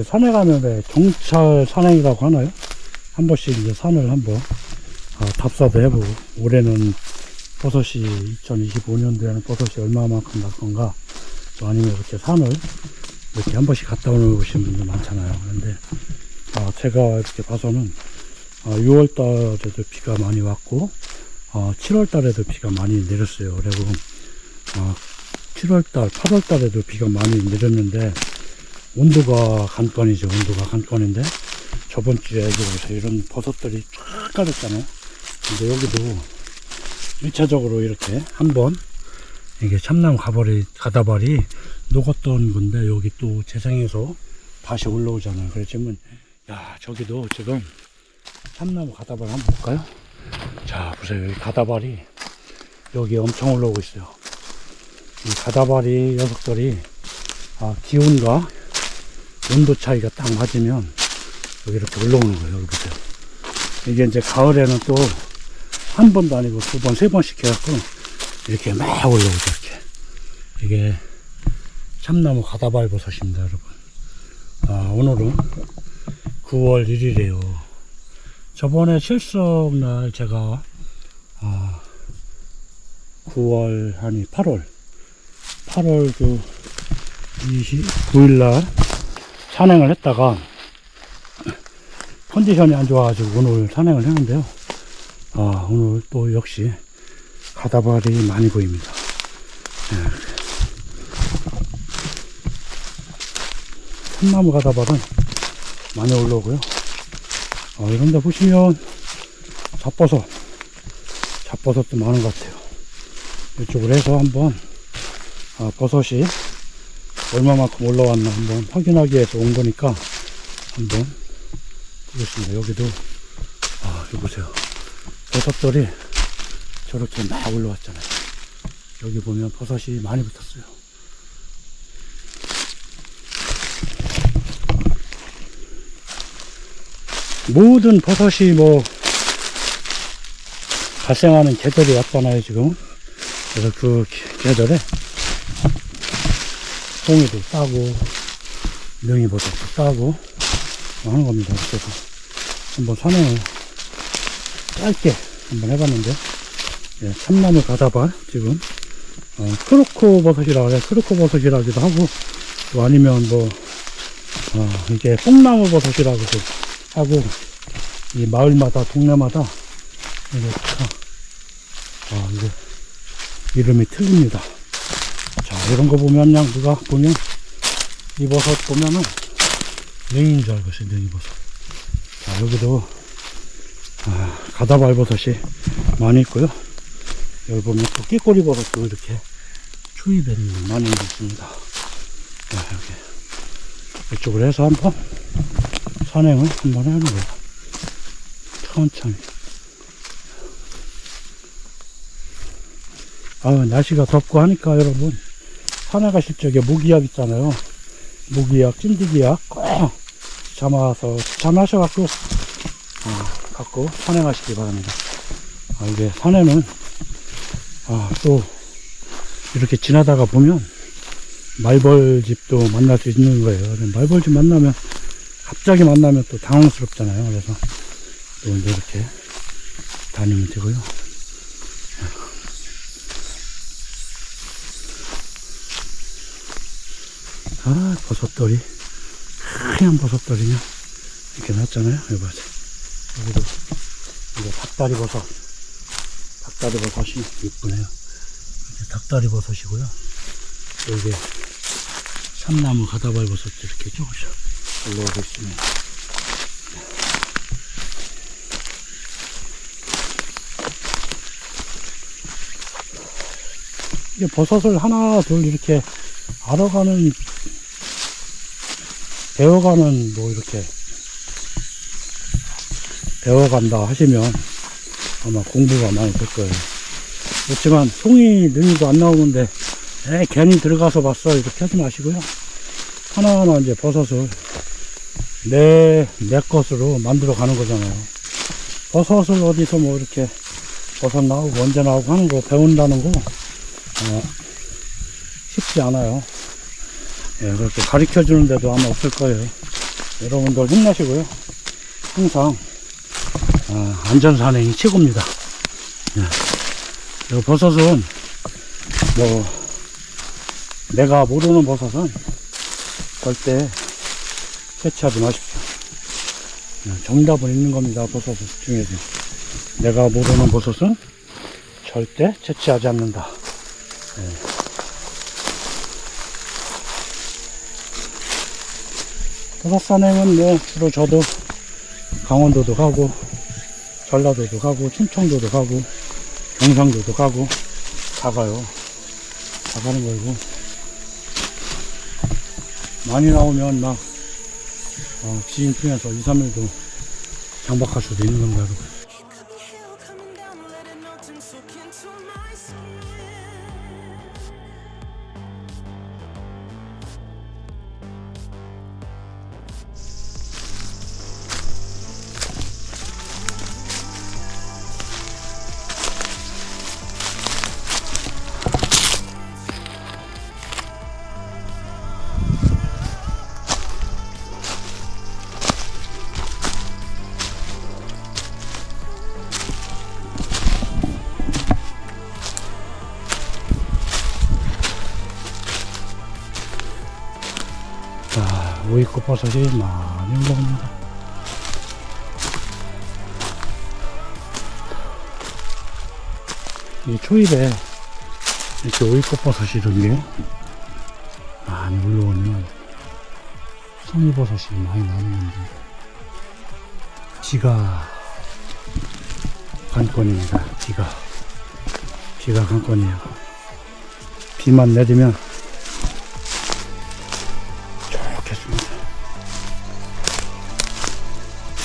산에 가면 왜 경찰 산행이라고 하나요? 한 번씩 이제 산을 한번 아, 답사도 해보고 올해는 버섯이 2025년도에는 버섯이 얼마만큼 날 건가 또 아니면 이렇게 산을 이렇게 한 번씩 갔다 오시는 분들 많잖아요. 그런데 아, 제가 이렇게 봐서는 아, 6월 달에도 비가 많이 왔고 아, 7월 달에도 비가 많이 내렸어요. 그리고 아, 7월 달, 8월 달에도 비가 많이 내렸는데 온도가 관건이죠. 온도가 관건인데 저번 주에 여기. 이런 버섯들이 쫙 깔렸잖아요. 근데 여기도 1차적으로 이렇게 한번 이게 참나무 가버리, 가다발이 녹았던 건데 여기 또 재생해서 다시 올라오잖아요. 그렇지만 야 저기도 지금 참나무 가다발 한번 볼까요? 자 보세요. 여기 가다발이 여기 엄청 올라오고 있어요. 이 가다발이 녀석들이 아, 기온과 온도 차이가 딱 맞으면 여기 이렇게 올라오는 거예요. 여기 보세요. 이게 이제 가을에는 또 한 번도 아니고 두 번, 세 번씩 해갖고 이렇게 막 올라오죠. 이렇게. 이게 참나무 가다발 버섯입니다, 여러분. 아, 오늘은 9월 1일이에요. 저번에 실속 날 제가 아, 9월 아니 8월 8월 그 29일 날 산행을 했다가 컨디션이 안 좋아가지고 오늘 산행을 했는데요. 아, 오늘 또 역시 가다발이 많이 보입니다. 예. 참나무 가다발은 많이 올라오고요. 어, 이런 데 보시면 잡버섯, 잡버섯도 많은 것 같아요. 이쪽으로 해서 한번 아, 버섯이 얼마만큼 올라왔나 한번 확인하기 위해서 온 거니까 한번 보겠습니다. 여기도 아, 여기 보세요. 버섯들이 저렇게 막 올라왔잖아요. 여기 보면 버섯이 많이 붙었어요. 모든 버섯이 뭐 발생하는 계절이 왔잖아요, 지금. 그래서 그 계절에 송이도 따고, 명이버섯도 따고, 뭐 하는 겁니다. 그래서 한번 산행을 짧게 한번 해봤는데, 예, 참나무 가다발, 지금, 어, 크로코 버섯이라고 해요. 크로코 버섯이라기도 하고, 또 아니면 뭐, 어, 이게 뽕나무 버섯이라고도 하고, 이 마을마다, 동네마다, 이게 참, 아, 이게, 이름이 틀립니다. 자, 이런 거 보면, 그냥 누가 보면, 이 버섯 보면은, 냉인 줄 알고 있어요, 냉이버섯. 자, 여기도, 아, 가다발버섯이 많이 있고요. 여기 보면 또 끼꼬리 버섯도 이렇게 추위된 많이 있습니다. 자, 여기. 이쪽으로 해서 한번 산행을 한번 하는 거예요. 천천히. 아, 날씨가 덥고 하니까 여러분, 산에 가실 적에 모기약 있잖아요. 모기약, 찐득이약 꼭 담아서, 잠하셔갖고, 아, 갖고 산행하시기 바랍니다. 아, 이게 산에는, 아, 또, 이렇게 지나다가 보면, 말벌집도 만날 수 있는 거예요. 말벌집 만나면, 갑자기 만나면 또 당황스럽잖아요. 그래서, 또 이제 이렇게 다니면 되고요. 아, 버섯돌이. 하얀 버섯돌이냐. 이렇게 났잖아요. 여기 봐세요. 여기도, 이거 닭다리 버섯. 닭다리 버섯이 이쁘네요. 닭다리 버섯이고요. 또 이게 참나무 가다발 버섯도 이렇게 조금씩 올라오고 있습니다. 이게 버섯을 하나, 둘 이렇게 알아가는, 배워가는 뭐 이렇게 배워간다 하시면 아마 공부가 많이 될 거예요. 그렇지만 송이 능이도 안 나오는데 에 괜히 들어가서 봤어 이렇게 하지 마시고요. 하나하나 이제 버섯을 내, 내 것으로 만들어 가는 거잖아요. 버섯을 어디서 뭐 이렇게 버섯 나오고 언제 나오고 하는 거 배운다는 거 어, 쉽지 않아요. 예, 그렇게 가르쳐 주는데도 아마 없을 거예요. 여러분들 힘내시고요. 항상 아, 안전산행이 최고입니다. 예. 이 버섯은 뭐 내가 모르는 버섯은 절대 채취하지 마십시오. 예, 정답은 있는 겁니다. 버섯 중에서 내가 모르는 버섯은 절대 채취하지 않는다. 예. 버섯산행은 뭐 주로 저도 강원도도 가고 전라도도 가고 충청도도 가고 경상도도 가고 다 가요. 다 가는 거고 많이 나오면 막 어, 지인 중에서 2, 3일도 장박할 수도 있는 겁니다. 자, 오이꽃 버섯이 많이 올라옵니다. 이 초입에 이렇게 오이꽃 버섯이 이렇게 많이 올라오면 송이버섯이 많이 나오는 건데 비가 관건입니다. 비가 비가 관건이에요. 비만 내리면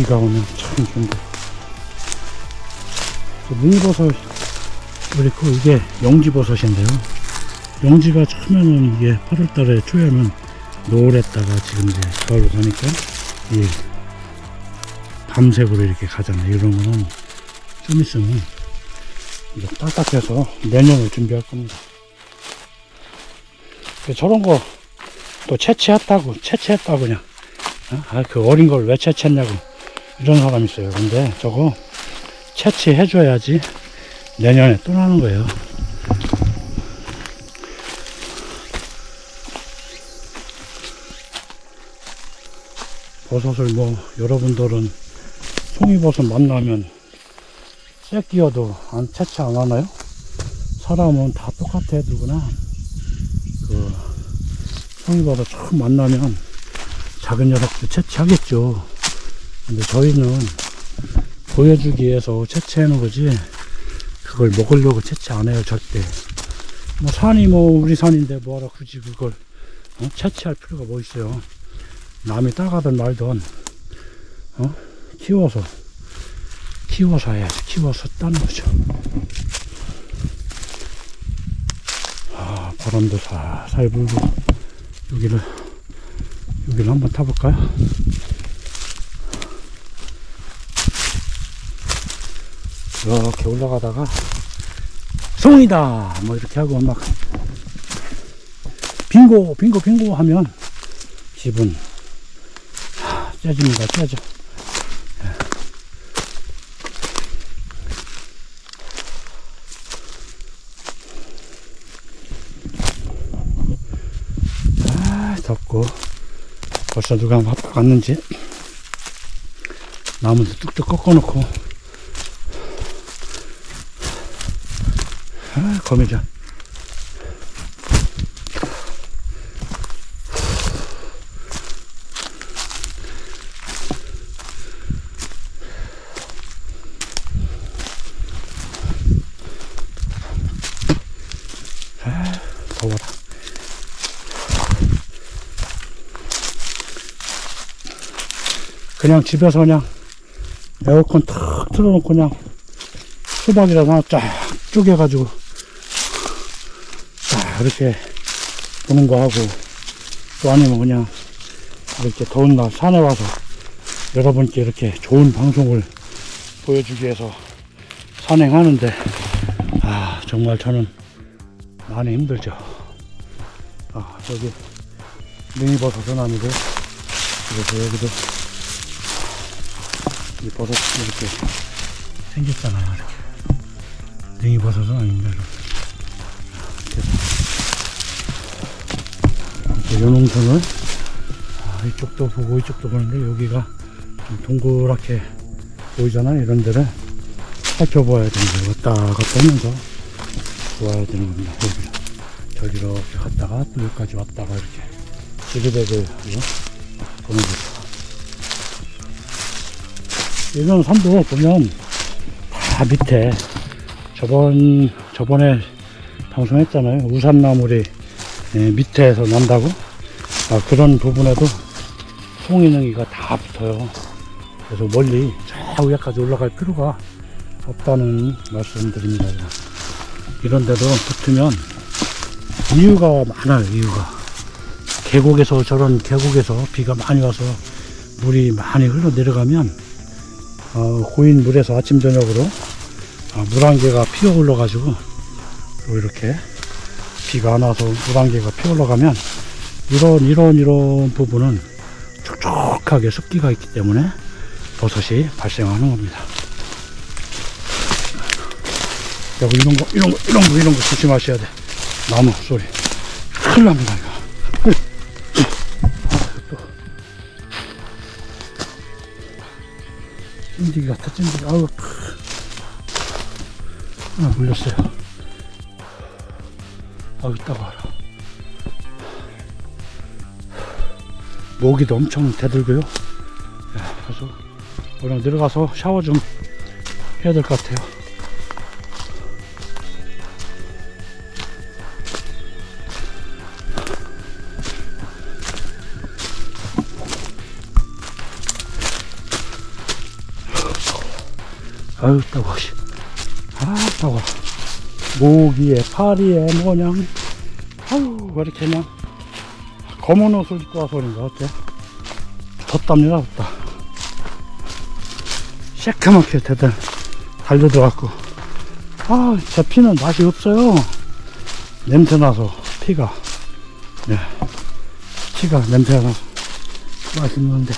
비가 오면 참 좋은데. 저 무늬버섯, 그리고 이게 영지버섯인데요. 영지가 처음에는 이게 8월달에 초에는 노랬다가 지금 이제 겨울 가니까 이 밤색으로 이렇게 가잖아요. 이런 거는 좀 있으면 이제 딱딱해서 내년을 준비할 겁니다. 저런 거 또 채취했다고 채취했다고 그냥 어? 아, 그 어린 걸 왜 채취했냐고 이런 사람 있어요 근데 저거 채취해 줘야지 내년에 또 나는 거예요 버섯을 뭐 여러분들은 송이버섯 만나면 새끼여도 안 채취 안 하나요? 사람은 다 똑같아 누구나 그 송이버섯 처음 만나면 작은 녀석도 채취하겠죠. 근데 저희는 보여주기 위해서 채취해 놓은 거지, 그걸 먹으려고 채취 안 해요, 절대. 뭐, 산이 뭐, 우리 산인데 뭐하러 굳이 그걸, 어? 채취할 필요가 뭐 있어요. 남이 따가든 말든, 어? 키워서, 키워서 해야지. 키워서 따는 거죠. 아, 바람도 살살 불고. 여기를 여기를 한번 타볼까요? 이렇게 올라가다가 송이다! 뭐 이렇게 하고 막 빙고 빙고 빙고 하면 하, 째집니다 째져 아 덥고 벌써 누가 갔는지 나무도 뚝뚝 꺾어놓고 아 거미줄. 아 더워라. 그냥 집에서 그냥 에어컨 탁 틀어놓고 그냥 수박이라도 하나 쫙 쪼개가지고 딱 이렇게 보는 거 하고 또 아니면 그냥 이렇게 더운 날 산에 와서 여러분께 이렇게 좋은 방송을 보여주기 위해서 산행하는데 아 정말 저는 많이 힘들죠 아 저기 능이버섯은 아니고 그래서 여기도 이 버섯 이렇게 생겼잖아요. 이렇게. 냉이 버섯은 아닌데. 이 농촌을 아, 이쪽도 보고 이쪽도 보는데 여기가 좀 동그랗게 보이잖아요. 이런 데를 살펴봐야 되는 거예요. 왔다 갔다 하면서 좋아야 되는 겁니다. 여기를. 저기 이렇게 갔다가 또 여기까지 왔다가 이렇게 지그재그 보는 거죠. 이런 산도 보면 다 밑에 저번 저번에 방송했잖아요. 우산나물이 예, 밑에서 난다고 아, 그런 부분에도 송이능이가 다 붙어요. 그래서 멀리 저 위에까지 올라갈 필요가 없다는 말씀드립니다. 이런 데도 붙으면 이유가 많아요. 이유가 계곡에서 저런 계곡에서 비가 많이 와서 물이 많이 흘러 내려가면 어, 고인 물에서 아침 저녁으로 어, 물안개가 피어 올라 가지고 또 이렇게 비가 안 와서 물안개가 피어 올라가면 이런 이런 이런 부분은 촉촉하게 습기가 있기 때문에 버섯이 발생하는 겁니다. 여기 이런 거 이런 거 이런 거 이런 거 조심하셔야 돼. 나무 소리 큰일 납니다 이거. 또 찐득이 같아 찐득이 아우 하나 물렸어요 아우 따가워라 모기도 엄청 대들고요. 예, 그래서 그냥 내려가서 샤워 좀 해야 될 것 같아요. 아유 따가워 씨. 아 따가워. 모기에 파리에 뭐냥 아유 왜 이렇게 그냥 검은 옷을 입고 와서 그런가 어때 덥답니다 덥다. 새까맣게 대단 달려들어갖고. 아 제 피는 맛이 없어요. 냄새나서 피가. 네. 피가 냄새가 나서 맛있는데